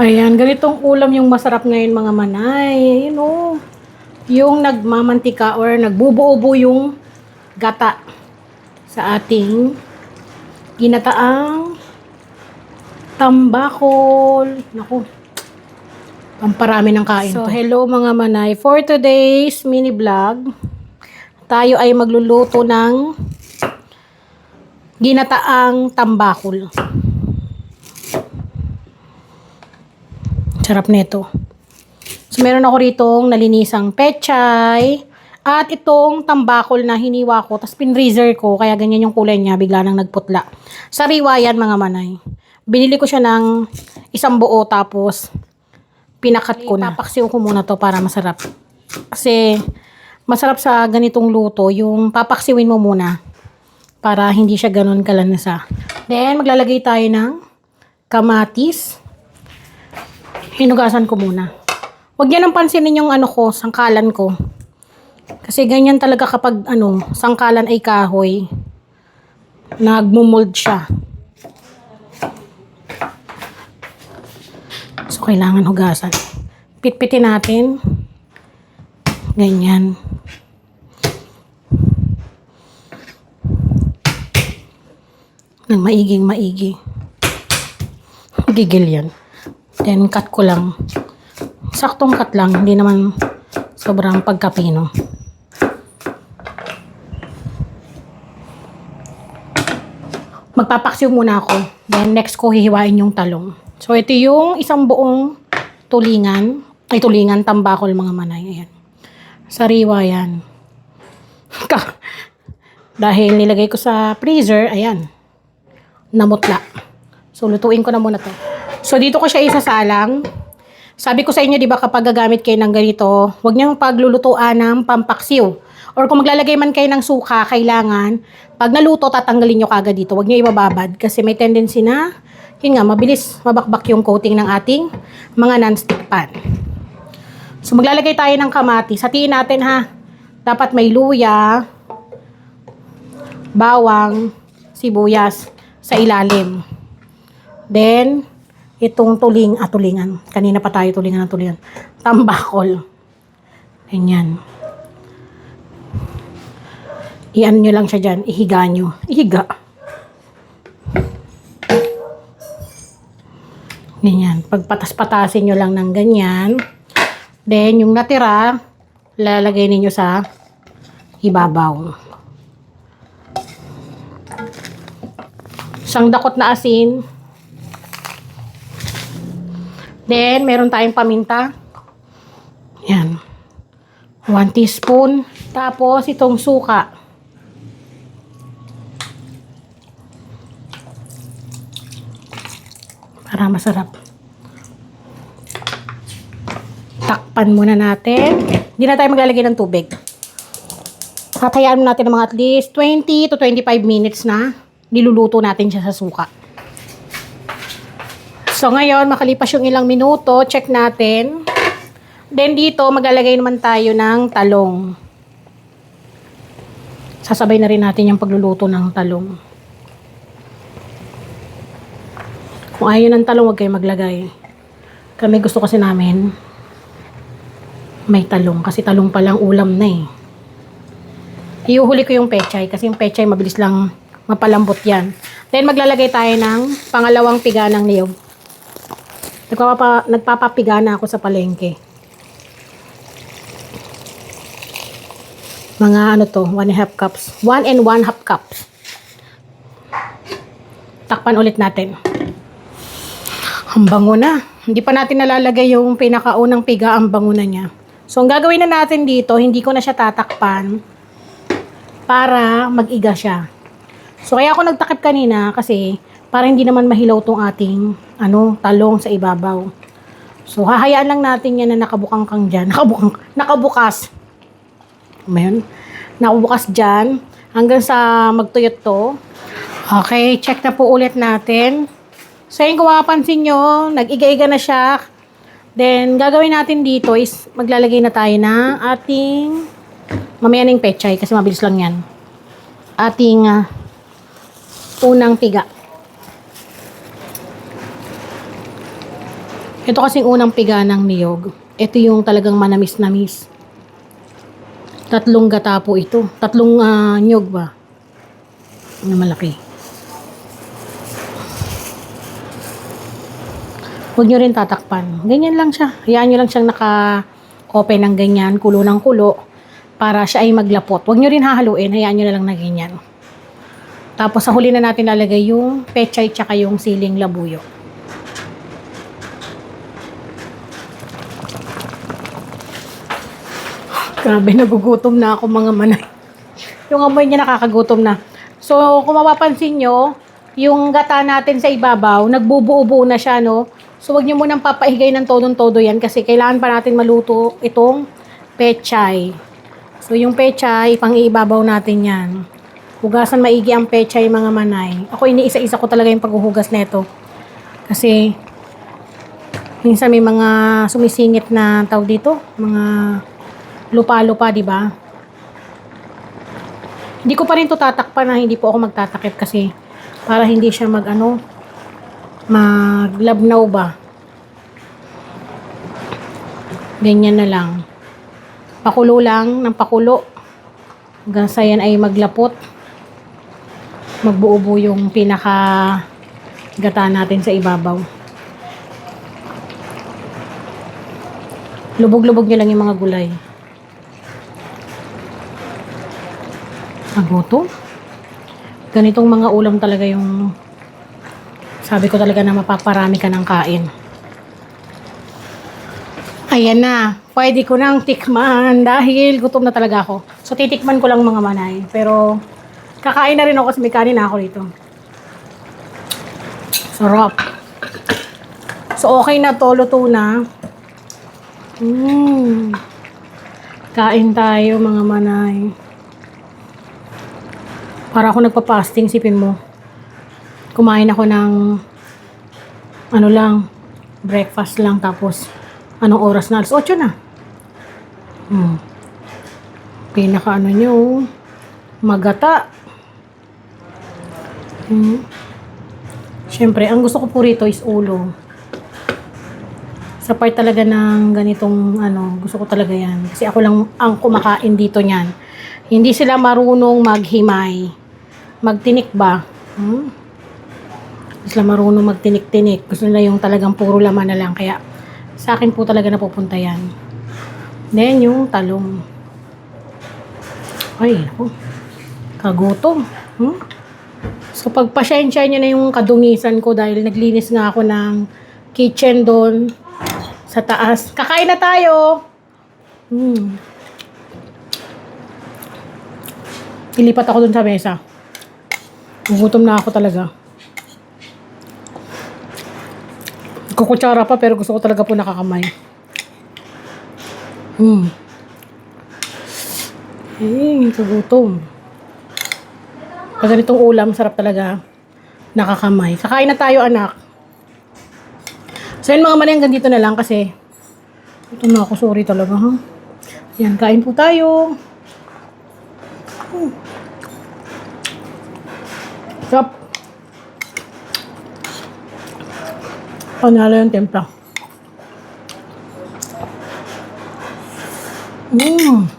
Ayan, ganitong ulam yung masarap ngayon mga manay. You know, yung nagmamantika or nagbubuo-buo yung gata sa ating ginataang tambakol. Naku, pamparami ng kain So, hello mga manay. For today's mini vlog, tayo ay magluluto ng ginataang tambakol. Sarap nito. So, meron ako ritong nalinisang pechay at itong tambakol na hiniwa ko tapos pinreaser ko kaya ganyan yung kulay niya bigla nang nagputla. Sariwa yan mga manay. Binili ko siya ng isang buo tapos pinakat ko na. Papaksiw ko muna to para masarap. Kasi masarap sa ganitong luto yung papaksiwin mo muna para hindi siya ganun kalanasa. Then maglalagay tayo ng kamatis, hinugasan ko muna. Huwag niyo nang pansinin yung ano ko, sangkalan ko. Kasi ganyan talaga kapag ano, sangkalan ay kahoy. Nagmumold siya. So, kailangan hugasan. Pitpitin natin. Ganyan. Nang maiging maigi. Gigil yan. Then, cut ko lang. Saktong cut lang. Hindi naman sobrang pagkapino. Magpapaksiw muna ako. Then, next ko hihiwain yung talong. So, ito yung isang buong tulingan. Ay, tulingan, tambakol mga manay. Ayan. Sariwa yan. Dahil nilagay ko sa freezer, ayan. Namutla. So, lutuin ko na muna to. So, dito ko siya isasalang. Sabi ko sa inyo, di ba, kapag gagamit kayo ng ganito, huwag niyong paglulutuan ng pampaksiw. Or kung maglalagay man kayo ng suka, kailangan, pag naluto, tatanggalin nyo kagad dito. Huwag nyo ibababad kasi may tendency na, yun nga, mabilis mabakbak yung coating ng ating mga non-stick pan. So, maglalagay tayo ng kamatis. Hatiin natin ha. Dapat may luya, bawang, sibuyas sa ilalim. Then, itong tuling, ah, tulingan. Kanina pa tayo tulingan ng tulingan. Tambakol. Ganyan. Iyan nyo lang siya dyan. Ihiga nyo. Ihiga. Ganyan. Pagpatas-patasin nyo lang ng ganyan. Then, yung natira, lalagay ninyo sa ibabaw. Isang dakot na asin. Then, meron tayong paminta. Yan. 1 teaspoon. Tapos, itong suka. Para masarap. Takpan muna natin. Hindi na tayo maglalagay ng tubig. Hatayaan natin ng mga at least 20 to 25 minutes na niluluto natin siya sa suka. So ngayon, makalipas yung ilang minuto, check natin. Then dito, maglalagay naman tayo ng talong. Sasabay na rin natin yung pagluluto ng talong. Kung ayaw ng talong, huwag kayo maglagay. Kami gusto kasi namin may talong. Kasi talong palang ulam na eh. Iuhuli ko yung pechay kasi yung pechay mabilis lang mapalambot yan. Then maglalagay tayo ng pangalawang piga ng niyog. Nagpapapa, nagpapapiga na ako sa palengke. Mga ano to, 1 and half cups. 1 and 1 half cups. Takpan ulit natin. Ang bango na. Hindi pa natin nalalagay yung pinakaunang piga ang bango na niya. So, ang gagawin na natin dito, hindi ko na siya tatakpan para mag-iga siya. So, kaya ako nagtakip kanina kasi para hindi naman mahilaw tong ating ano, talong sa ibabaw. So, hahayaan lang natin yan na nakabukang kang dyan. Nakabukang, nakabukas. Ayan. Nakabukas dyan. Hanggang sa magtuyot to. Okay, check na po ulit natin. So, yun kung nyo, nag-iga-iga na siya. Then, gagawin natin dito is maglalagay na tayo ng ating mamaya yung pechay kasi mabilis lang yan. Ating ah, unang piga. Ito kasing unang piga ng niyog. Ito yung talagang manamis-namis. Tatlong gata po ito. Tatlong ah, niyog ba? Na malaki. Huwag nyo rin tatakpan. Ganyan lang siya. Hayaan nyo lang siyang naka-open ng ganyan, kulo ng kulo, para siya ay maglapot. Huwag nyo rin hahaluin. Hayaan nyo na lang na ganyan. Tapos sa huli na natin lalagay yung pechay tsaka yung siling labuyo. Grabe, nagugutom na ako mga manay. Yung amoy niya nakakagutom na. So, kung mapapansin nyo, yung gata natin sa ibabaw, nagbubuo-buo na siya, no? So, wag nyo munang papaigay ng todong-todo yan kasi kailangan pa natin maluto itong pechay. So, yung pechay, pang iibabaw natin yan. Hugasan maigi ang pechay, mga manay. Ako, iniisa-isa ko talaga yung paghuhugas nito. Kasi, minsan may mga sumisingit na tawag dito, mga lupa-lupa, di ba? Hindi ko pa rin to tatakpan na hindi po ako magtatakip kasi para hindi siya mag ano, maglabnaw ba. Ganyan na lang. Pakulo lang ng pakulo. Hanggang sa yan ay maglapot. Magbuo-buo yung pinaka gata natin sa ibabaw. Lubog-lubog nyo lang yung mga gulay. Nagutom. Ganitong mga ulam talaga yung sabi ko talaga na mapaparami ka ng kain. Ayan na. Pwede ko nang tikman dahil gutom na talaga ako. So titikman ko lang mga manay. Pero kakain na rin ako kasi may kanin ako dito. Sarap. So okay na to, luto na. Mm. Kain tayo mga manay. Para ako nagpa-fasting, sipin mo. Kumain ako ng ano lang, breakfast lang tapos anong oras na? Alas 8 na. Hmm. Pinaka ano nyo, magata. Hmm. Siyempre, ang gusto ko po rito is ulo. Sa part talaga ng ganitong ano, gusto ko talaga yan. Kasi ako lang ang kumakain dito niyan. Hindi sila marunong maghimay. Magtinik ba? Hmm? Sila marunong magtinik-tinik. Gusto nila yung talagang puro laman na lang. Kaya sa akin po talaga napupunta yan. Then yung talong. Ay, ako. Kagutom. Hmm? So pagpasyensya niyo na yung kadungisan ko dahil naglinis nga ako ng kitchen doon sa taas. Kakain na tayo! Hmm. Ilipat ako dun sa mesa. Gugutom na ako talaga. Kukutsara pa pero gusto ko talaga po nakakamay. Hmm. Eh, kagutom. Pag ganitong ulam, sarap talaga. Nakakamay. Kakain na tayo, anak. So yun mga mani, hanggang dito na lang kasi ito na ako, sorry talaga ha. Yan, kain po tayo. Hmm. Sarap. Panalo yung templa. Mmm.